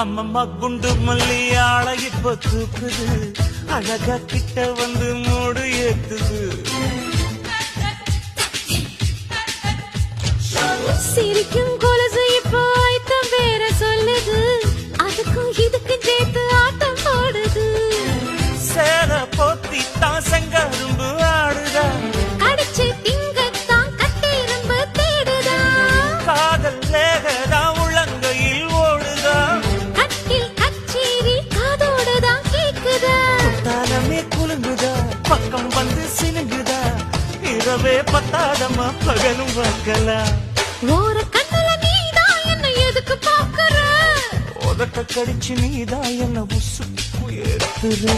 அம்மம்மா குண்டு மல்லி ஆளை இப்ப தூக்குது அழகா கிட்ட வந்து மூடு ஏத்துது. சிரிக்கும் குலுங்குதா பக்கம் வந்து சினுங்குதா? இரவே பத்தாதம்மா பகலும் பார்க்கலாம் ஒரு கண்ணுல நீதான் என்ன எதுக்கு பாக்குற உதட்ட கடிச்சு நீதான் என்ன உசுப்பு ஏத்துற?